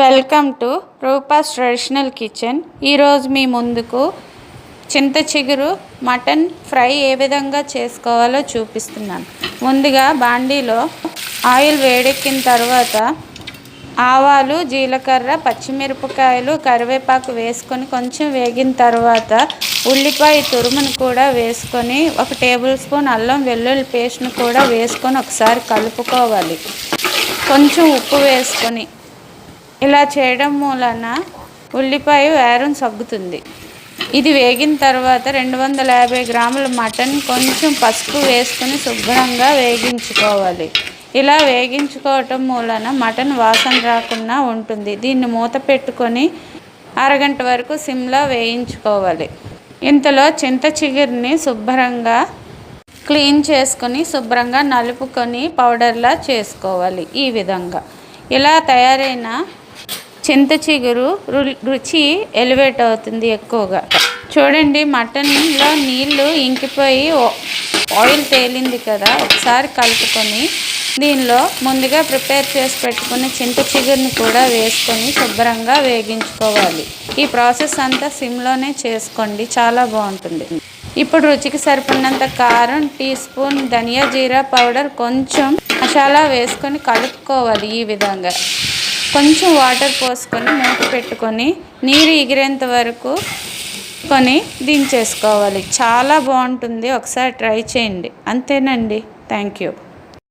Welcome to Rupa's traditional kitchen. ఈరోజు మీ ముందుకు చింత చిగురు మటన్ ఫ్రై ఏ విధంగా చేసుకోవాలో చూపిస్తున్నాను. ముందుగా బాండీలో ఆయిల్ వేడెక్కిన తర్వాత ఆవాలు జీలకర్ర పచ్చిమిరపకాయలు కరివేపాకు వేసుకొని కొంచెం వేగిన తర్వాత ఉల్లిపాయ తురుమును కూడా వేసుకొని ఒక టేబుల్ స్పూన్ అల్లం వెల్లుల్లి పేస్ట్ను కూడా వేసుకొని ఒకసారి కలుపుకోవాలి. కొంచెం ఉప్పు వేసుకొని ఇలా చేయడం మూలన ఉల్లిపాయ వేరం సగ్గుతుంది ఇది వేగిన తర్వాత రెండు వందల యాభై గ్రాముల మటన్ కొంచెం పసుపు వేసుకుని శుభ్రంగా వేగించుకోవాలి. ఇలా వేగించుకోవటం మూలన మటన్ వాసన రాకుండా ఉంటుంది. దీన్ని మూత పెట్టుకొని అరగంట వరకు సిమ్లో వేయించుకోవాలి. ఇంతలో చింత చిగురిని శుభ్రంగా క్లీన్ చేసుకొని శుభ్రంగా నలుపుకొని పౌడర్లా చేసుకోవాలి ఈ విధంగా. ఇలా తయారైన చింత చిగురు రుచి ఎలివేట్ అవుతుంది ఎక్కువగా. చూడండి మటన్లో నీళ్ళు ఇంకిపోయి ఆయిల్ తేలింది కదా ఒకసారి కలుపుకొని దీనిలో ముందుగా ప్రిపేర్ చేసి పెట్టుకున్న చింత చిగురుని కూడా వేసుకొని శుభ్రంగా వేగించుకోవాలి. ఈ ప్రాసెస్ అంతా సిమ్లోనే చేసుకోండి చాలా బాగుంటుంది. ఇప్పుడు రుచికి సరిపడినంత కారం టీ స్పూన్ ధనియా జీరా పౌడర్ కొంచెం మసాలా వేసుకొని కలుపుకోవాలి ఈ విధంగా. కొంచెం వాటర్ పోసుకొని మూత పెట్టుకొని నీరు ఎగిరేంత వరకు కొని దించేసుకోవాలి. చాలా బాగుంటుంది. ఒకసారి ట్రై చేయండి. అంతేనండి. Thank you.